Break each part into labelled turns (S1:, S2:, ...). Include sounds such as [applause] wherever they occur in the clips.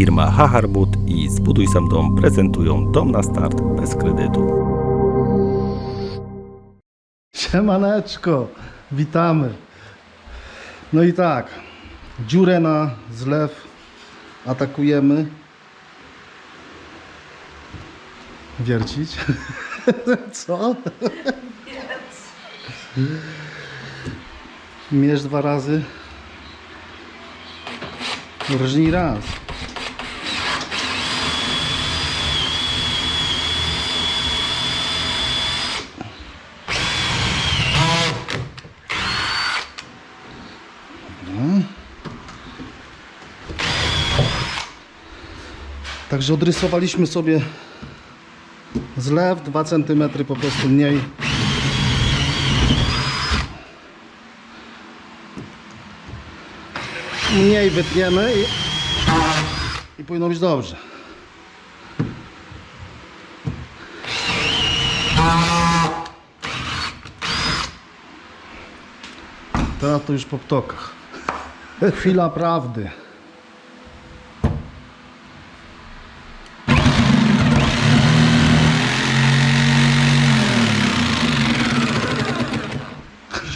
S1: Firma Haharbut i Zbuduj Sam Dom prezentują Dom na start bez kredytu.
S2: Siemaneczko, witamy. No i tak, dziurę na zlew atakujemy. Wiercić? [laughs] Co? Mierz dwa razy. Rżnij raz. Także odrysowaliśmy sobie zlew 2 cm po prostu mniej. Mniej wytniemy i, i powinno być dobrze. Teraz to już po ptokach. [laughs] Chwila prawdy.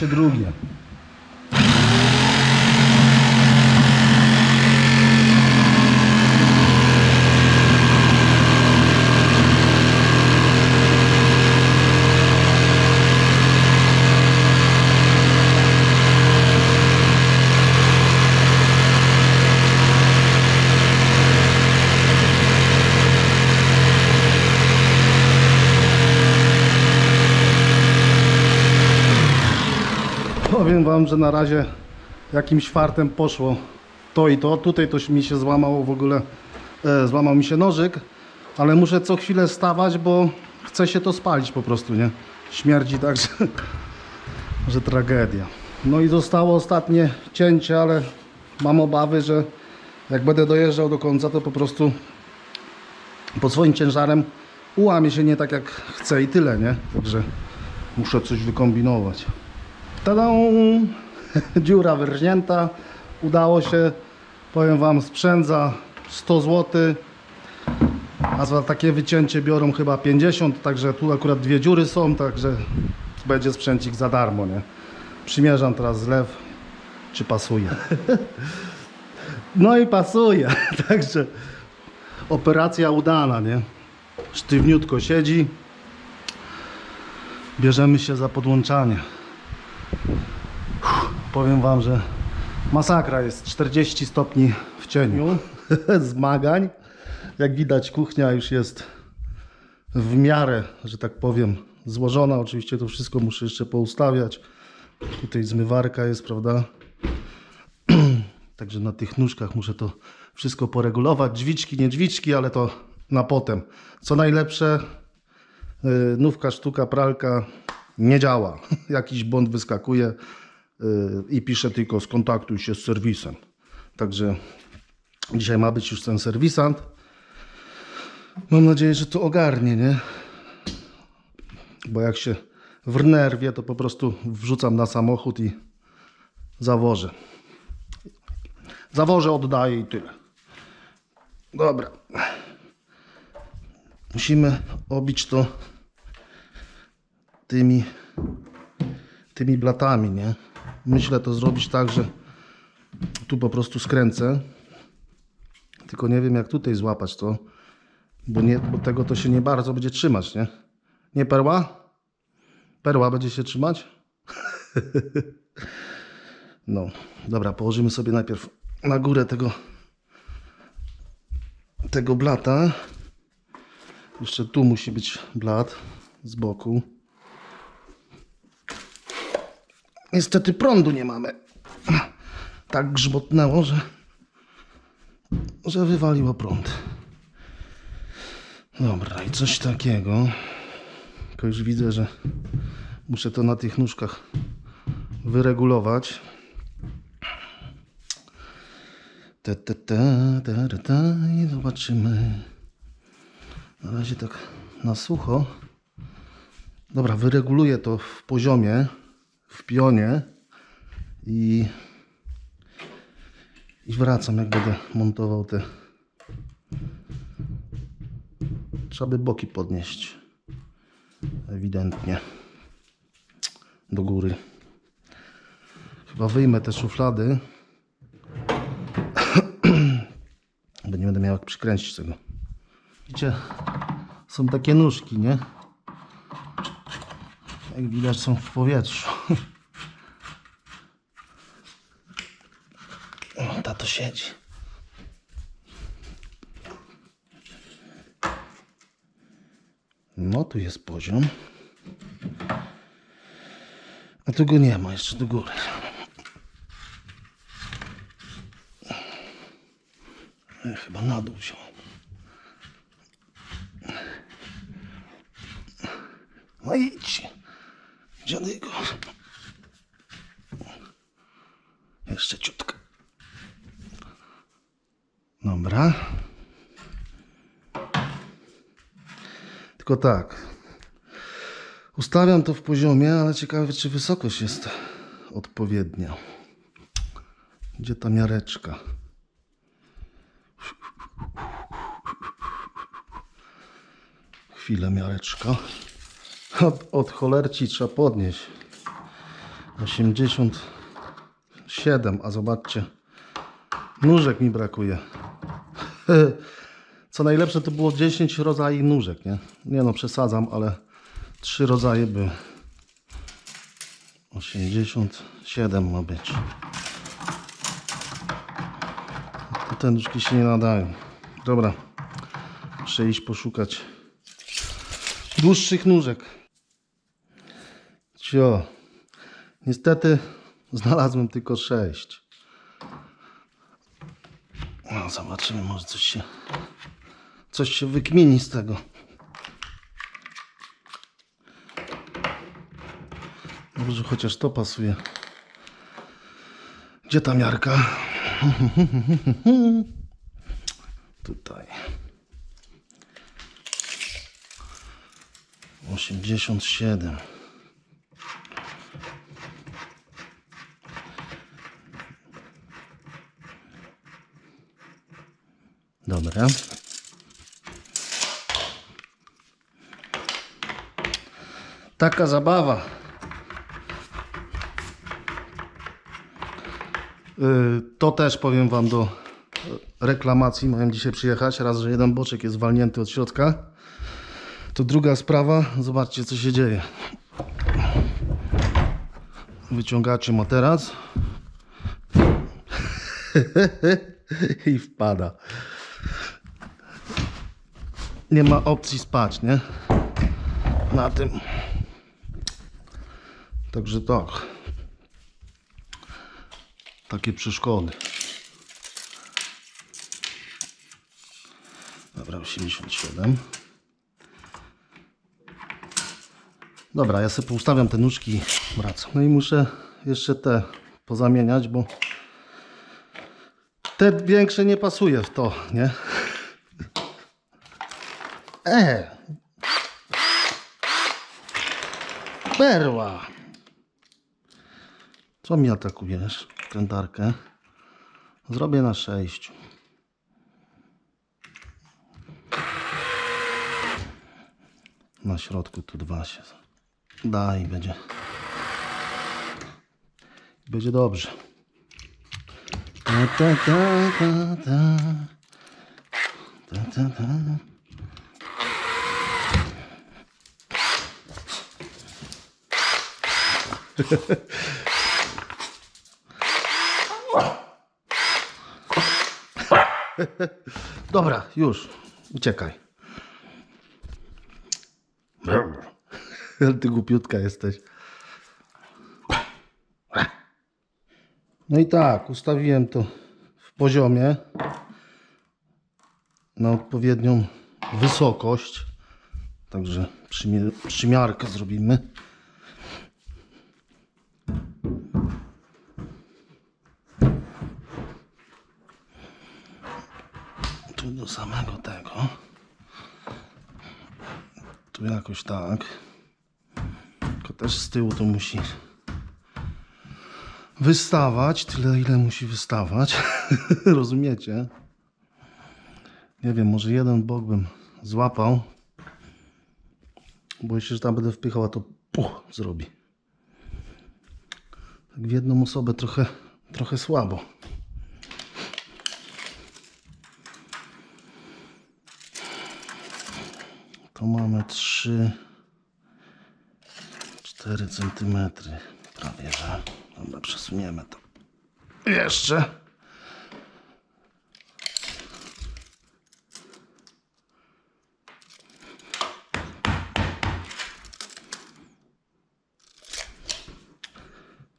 S2: Jeszcze drugie. Powiem wam, że na razie jakimś fartem poszło to i to. Tutaj to mi się złamało w ogóle, e, złamał mi się nożyk, ale muszę co chwilę stawać, bo chce się to spalić po prostu, nie? Śmierdzi tak, [laughs] że, że tragedia. No i zostało ostatnie cięcie, ale mam obawy, że jak będę dojeżdżał do końca, to po prostu pod swoim ciężarem ułamie się nie tak jak chcę i tyle, nie? Także muszę coś wykombinować. Tada! [laughs] Dziura wyrżnięta. Udało się. Powiem Wam, sprzęt za 100 zł. A za takie wycięcie biorą chyba 50, także tu akurat dwie dziury są, także będzie sprzęcik za darmo, nie? Przymierzam teraz zlew, czy pasuje. [laughs] No i pasuje, [laughs] także operacja udana, nie? Sztywniutko siedzi. Bierzemy się za podłączanie. Powiem wam, że masakra jest 40 stopni w cieniu [laughs] zmagań. Jak widać kuchnia już jest w miarę, że tak powiem, złożona. Oczywiście to wszystko muszę jeszcze poustawiać. Tutaj zmywarka jest, prawda? [clears throat] Także na tych nóżkach muszę to wszystko poregulować. Drzwiczki, nie drzwiczki, ale to na potem. Co najlepsze, yy, nówka, sztuka, pralka nie działa. [laughs] Jakiś błąd wyskakuje yy, i pisze tylko skontaktuj się z serwisem. Także dzisiaj ma być już ten serwisant. Mam nadzieję, że to ogarnie, nie? Bo jak się wnerwię, to po prostu wrzucam na samochód i zawożę. Zawożę, oddaję i tyle. Dobra. Musimy obić to tymi, tymi blatami, nie? Myślę to zrobić tak, że tu po prostu skręcę. Tylko nie wiem jak tutaj złapać to, bo, nie, bo tego to się nie bardzo będzie trzymać, nie? Nie perła? Perła będzie się trzymać? [laughs] No, dobra, położymy sobie najpierw na górę tego tego blata. Jeszcze tu musi być blat z boku. Niestety prądu nie mamy. Tak grzmotnęło, że, że wywaliło prąd. Dobra, i coś takiego. Tylko już widzę, że muszę to na tych nóżkach wyregulować. Te, te, te, te, te, te, I zobaczymy. Na razie tak na sucho. Dobra, wyreguluję to w poziomie, w pionie i, i wracam, jak będę montował te Trzeba by boki podnieść. Ewidentnie. Do góry. Chyba wyjmę te szuflady. [clears throat] Bo nie będę miał jak przykręcić tego. Widzicie, są takie nóżki, nie? Jak widać są w powietrzu. O, ta to siedzi. No, tu jest poziom. A tu go nie ma, jeszcze do góry. E, Chyba na dół wziął. No idź. Dziadygo. Jeszcze ciutkę. Dobra. Tylko tak. Ustawiam to w poziomie, ale ciekawe, czy wysokość jest odpowiednia. Gdzie ta miareczka? Chwilę, miareczka. Od, od cholerci trzeba podnieść. 87, a zobaczcie. Nóżek mi brakuje. [laughs] Co najlepsze to było 10 rodzajów nóżek, nie? Nie no, przesadzam, ale trzy rodzaje były. 87 ma być. Te nóżki się nie nadają. Dobra. Muszę iść poszukać dłuższych nóżek. Cio. Niestety znalazłem tylko 6. No, zobaczymy, może coś się coś się wykmieni z tego. Dobrze, chociaż to pasuje. Gdzie ta miarka? [laughs] Tutaj. 87. Dobra. Taka zabawa. Y, To też powiem Wam do reklamacji. Mają dzisiaj przyjechać. Raz, że jeden boczek jest walnięty od środka. To druga sprawa. Zobaczcie, co się dzieje. Wyciągacie materac. [laughs] I wpada. Nie ma opcji spać, nie? Na tym. Także tak. Takie przeszkody. Dobra, 87. Dobra, ja sobie poustawiam te nóżki wracam. No i muszę jeszcze te pozamieniać, bo te większe nie pasuje w to, nie? E! Perła! Co mi atakujesz? Krętarkę. Zrobię na sześciu. Na środku tu dwa się da i będzie. Będzie dobrze. Ta, ta, ta, ta, ta. Ta, ta, ta. [laughs] [laughs] Dobra, już. Uciekaj. [laughs] Ty głupiutka jesteś. No i tak, ustawiłem to w poziomie na odpowiednią wysokość. Także przymi- przymiarkę zrobimy. Tu do samego tego. Tu jakoś tak. Tylko też z tyłu to musi wystawać tyle, ile musi wystawać. [laughs] Rozumiecie? Nie wiem, może jeden bok bym złapał. Się, że tam będę wpychał, to puch zrobi. Tak w jedną osobę trochę, trochę słabo. To mamy 3 4 centymetry prawie, że. Dobra, przesuniemy to. Jeszcze.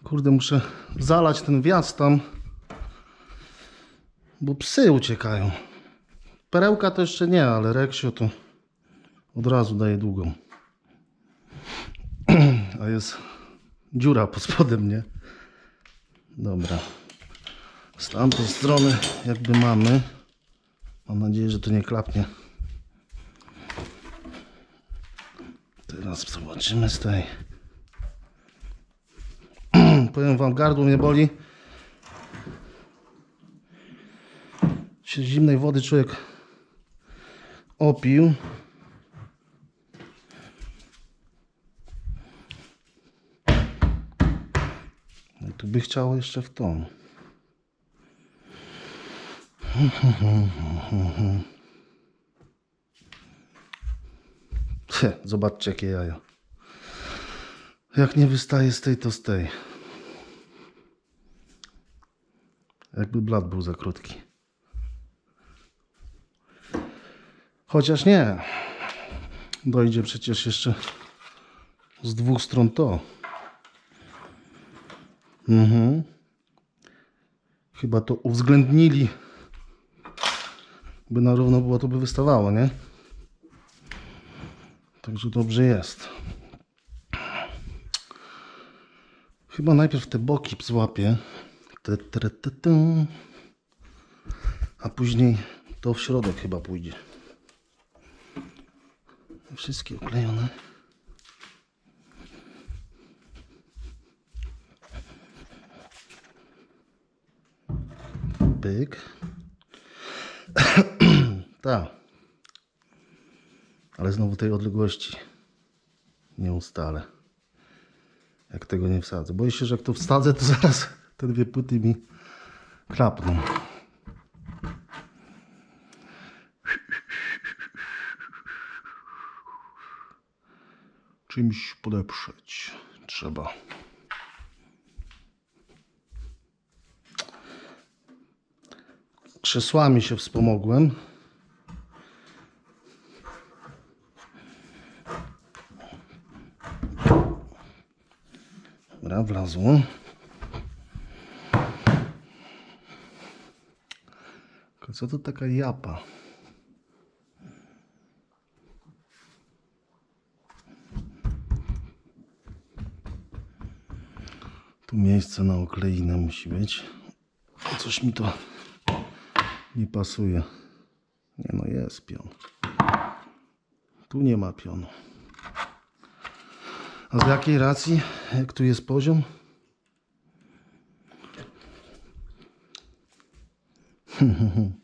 S2: Kurde, muszę zalać ten wjazd tam, bo psy uciekają. Perełka to jeszcze nie, ale Reksio to od razu daje długą. [clears throat] A jest dziura pod spodem, nie? Dobra. Z tamtej strony jakby mamy. Mam nadzieję, że to nie klapnie. Teraz zobaczymy z tej. [clears throat] Powiem wam, gardło mnie boli. Się zimnej wody człowiek opił. Tu by chciało jeszcze w tą. Zobaczcie jakie jaja. Jak nie wystaje z tej, to z tej. Jakby blat był za krótki. Chociaż nie. Dojdzie przecież jeszcze z dwóch stron to. Mhm. Chyba to uwzględnili. By na równo było, to by wystawało, nie? Także dobrze jest. Chyba najpierw te boki złapię. A później to w środek chyba pójdzie. Wszystkie oklejone. Pyk. [clears throat] tak. Ale znowu tej odległości nie ustalę. Jak tego nie wsadzę. Boję się, że jak to wsadzę, to [laughs] zaraz te dwie płyty mi klapną. Czymś podeprzeć trzeba. Krzesłami się wspomogłem. Dobra, wlazło. Tylko co to taka japa? Tu miejsce na okleinę musi być. Coś mi to nie pasuje. Nie no, jest pion. Tu nie ma pionu. A z jakiej racji? Jak tu jest poziom? [laughs]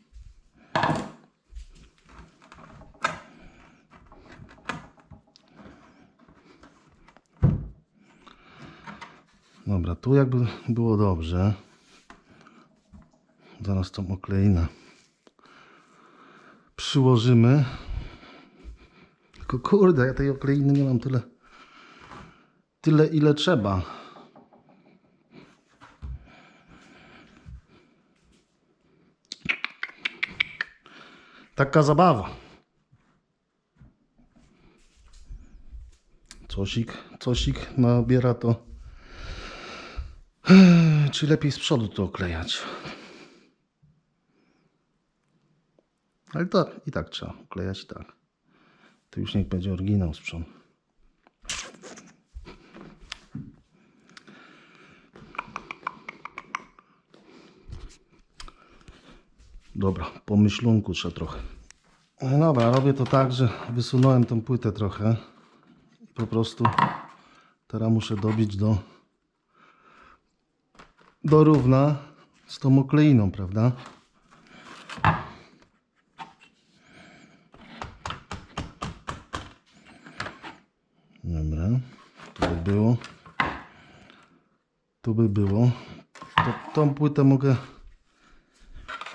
S2: Dobra, tu jakby było dobrze. Zaraz tą okleinę przyłożymy. Tylko kurde, ja tej okleiny nie mam tyle tyle ile trzeba. Taka zabawa. Cosik, cosik nabiera to. Czy lepiej z przodu to oklejać? Ale to i tak trzeba oklejać i tak. To już niech będzie oryginał przodu. Dobra, po myślunku trzeba trochę. No dobra, robię to tak, że wysunąłem tą płytę trochę. Po prostu teraz muszę dobić do do równa z tą okleiną, prawda? tak było. Tu by było. To, tą płytę mogę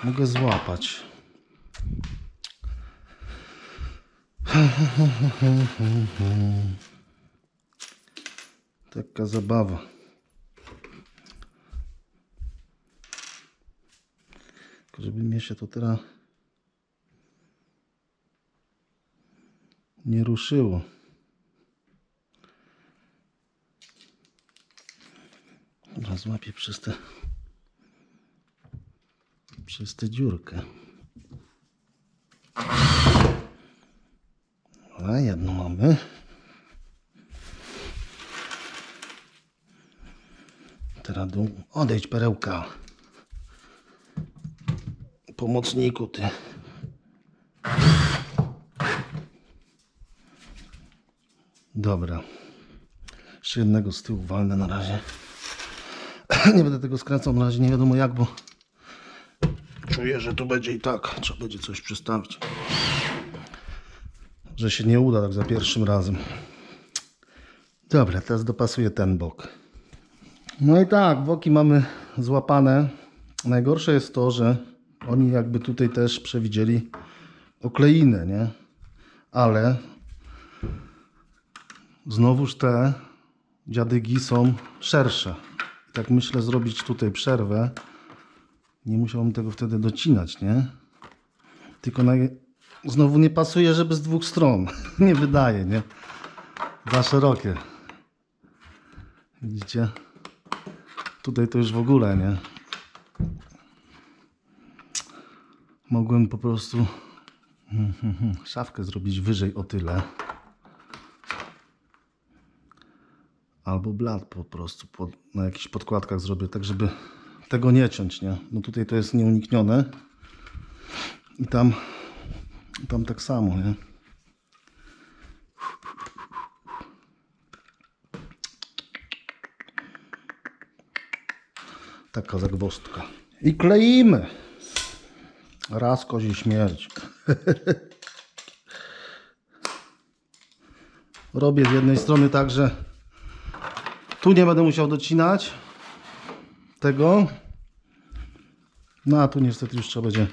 S2: mogę złapać. [laughs] Taka zabawa. Tylko żeby mnie się to teraz nie ruszyło. Dobra, złapię przez te przez tę dziurkę. A jedno mamy. Teraz dół. Odejdź perełka. Pomocniku ty. Dobra. Jeszcze jednego z tyłu walnę na razie. [laughs] Nie będę tego skręcał na razie, nie wiadomo jak, bo czuję, że tu będzie i tak. Trzeba będzie coś przestawić. Że się nie uda tak za pierwszym razem. Dobra, teraz dopasuję ten bok. No i tak, boki mamy złapane. Najgorsze jest to, że oni jakby tutaj też przewidzieli okleinę, nie? Ale znowuż te dziadygi są szersze. Tak myślę zrobić tutaj przerwę. Nie musiałbym tego wtedy docinać, nie? Tylko naj... znowu nie pasuje, żeby z dwóch stron. [laughs] nie wydaje, nie? Za szerokie. Widzicie? Tutaj to już w ogóle, nie? Mogłem po prostu [laughs] szafkę zrobić wyżej o tyle. Albo blat po prostu na jakichś podkładkach zrobię, tak żeby tego nie ciąć, nie? No tutaj to jest nieuniknione. I tam, tam tak samo, nie? Taka zagwozdka. I kleimy. Raz kozi śmierć. [laughs] Robię z jednej strony tak, że tu nie będę musiał docinać tego. No a tu niestety już trzeba będzie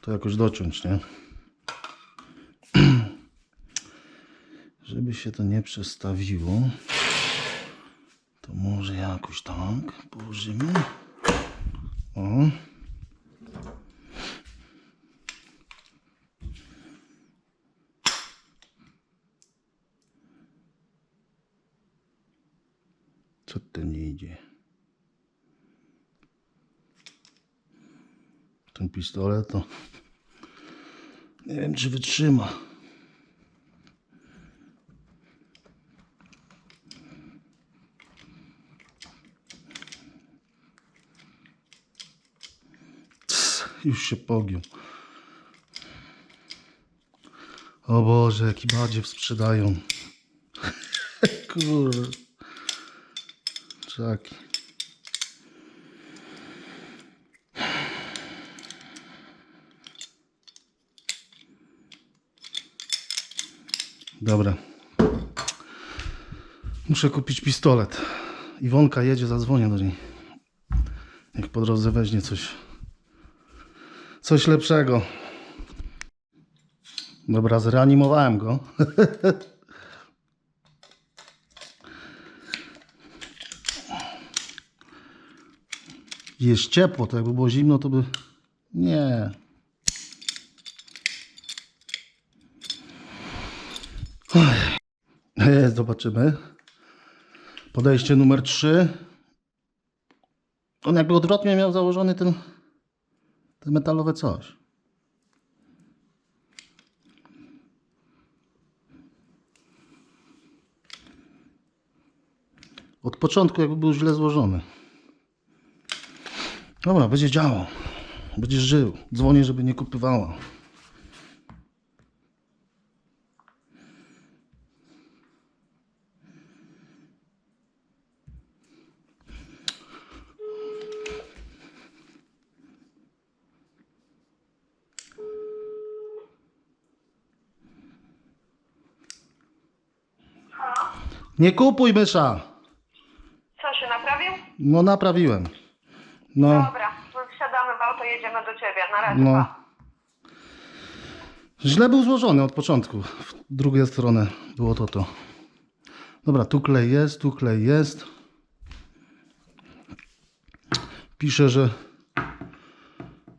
S2: to jakoś dociąć, nie? [clears throat] Żeby się to nie przestawiło, to może jakoś tak położymy. O. Co to nie idzie? Ten pistolet to nie wiem czy wytrzyma. Już się pogiął. O Boże, jaki badziew sprzedają. [laughs] Kurde. Czaki. Dobra. Muszę kupić pistolet. Iwonka jedzie, zadzwonię do niej. Niech po drodze weźmie coś. Coś lepszego. Dobra, zreanimowałem go. [laughs] Jest ciepło, to jakby było zimno, to by... Nie. Zobaczymy. Podejście numer 3. On jakby odwrotnie miał założony ten, ten metalowe coś. Od początku jakby był źle złożony. Dobra, będzie działał. Będziesz żył. Dzwonię, żeby nie kupywała. Nie kupuj mysza!
S3: Co się naprawił?
S2: No naprawiłem. No,
S3: Dobra, to wsiadamy w auto, jedziemy do ciebie. Na razie.
S2: no.
S3: pa.
S2: Źle był złożony od początku. W drugą stronę było to to. Dobra, tu klej jest, tu klej jest. Pisze, że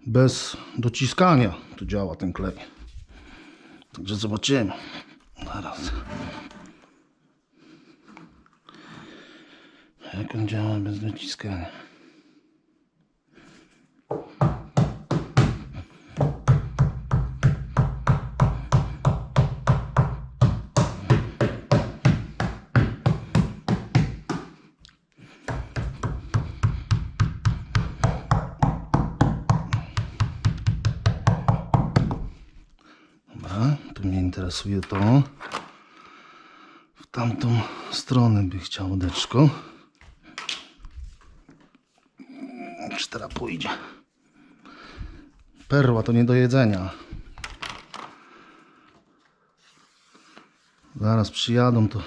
S2: bez dociskania tu działa ten klej. Także zobaczymy. Zaraz. Jak on działa bez dociskania? Interesuje to. W tamtą stronę by chciał deczko. Czy teraz pójdzie? Perła to nie do jedzenia. Zaraz przyjadą, to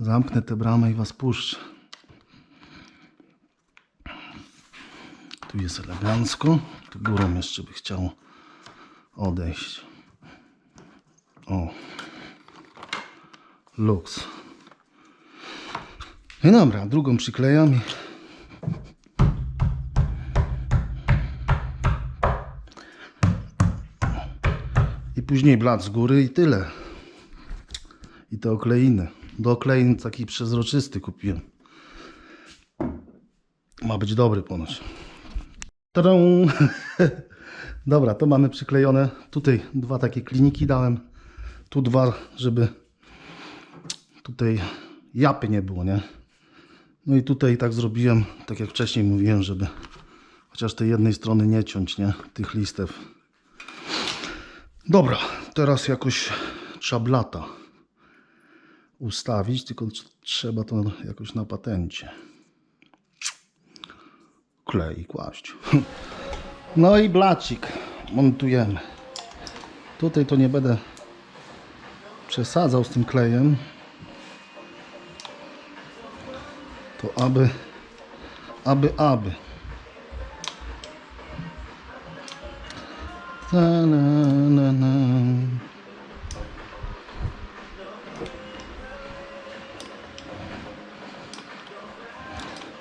S2: zamknę tę bramę i was puszczę. Tu jest elegancko. Tu górą jeszcze by chciał odejść. O. Lux. No dobra, drugą przyklejam i... I później blat z góry i tyle. I te okleiny. Do oklein taki przezroczysty kupiłem. Ma być dobry ponoć. Tadam! [laughs] Dobra, to mamy przyklejone. Tutaj dwa takie kliniki dałem. Tu dwa, żeby tutaj japy nie było, nie? No i tutaj tak zrobiłem, tak jak wcześniej mówiłem, żeby chociaż tej jednej strony nie ciąć, nie? Tych listew. Dobra, teraz jakoś trzeba blata ustawić, tylko tr- trzeba to jakoś na patencie. Klej kłaść. [laughs] No i blacik montujemy. Tutaj to nie będę przesadzał z tym klejem. To aby, aby, aby. Na, na, na.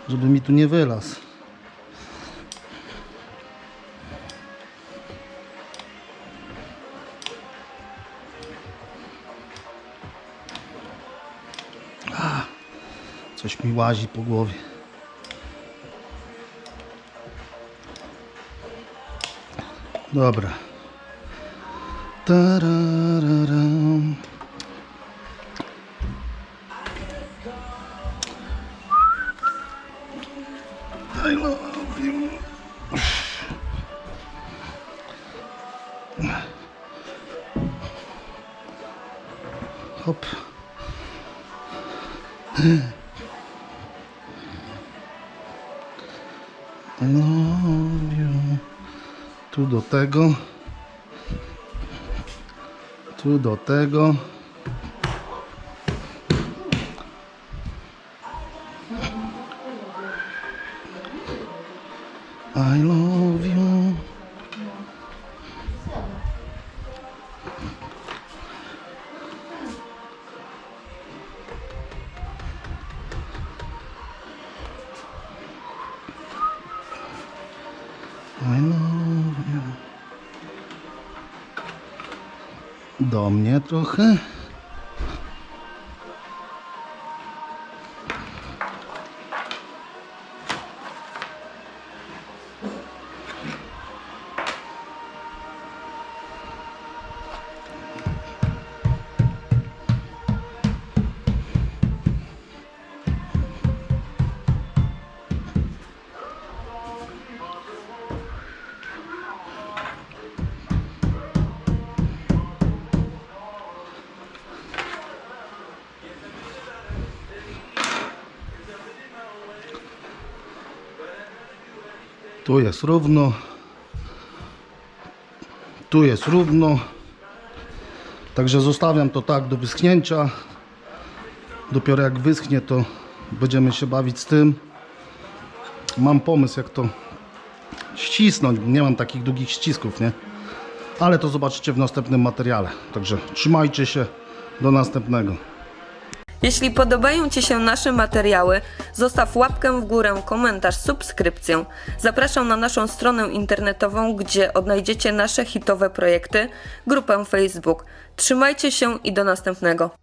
S2: Żeby mi tu nie wylazł. Mi łazi po głowie. Dobra. Tarararam. Tego. Tu do tego. Do mnie trochę. Tu jest równo. Tu jest równo. Także zostawiam to tak do wyschnięcia. Dopiero jak wyschnie, to będziemy się bawić z tym. Mam pomysł, jak to ścisnąć. Nie mam takich długich ścisków, nie? Ale to zobaczycie w następnym materiale. Także trzymajcie się. Do następnego.
S4: Jeśli podobają Ci się nasze materiały, zostaw łapkę w górę, komentarz, subskrypcję. Zapraszam na naszą stronę internetową, gdzie odnajdziecie nasze hitowe projekty, grupę Facebook. Trzymajcie się i do następnego.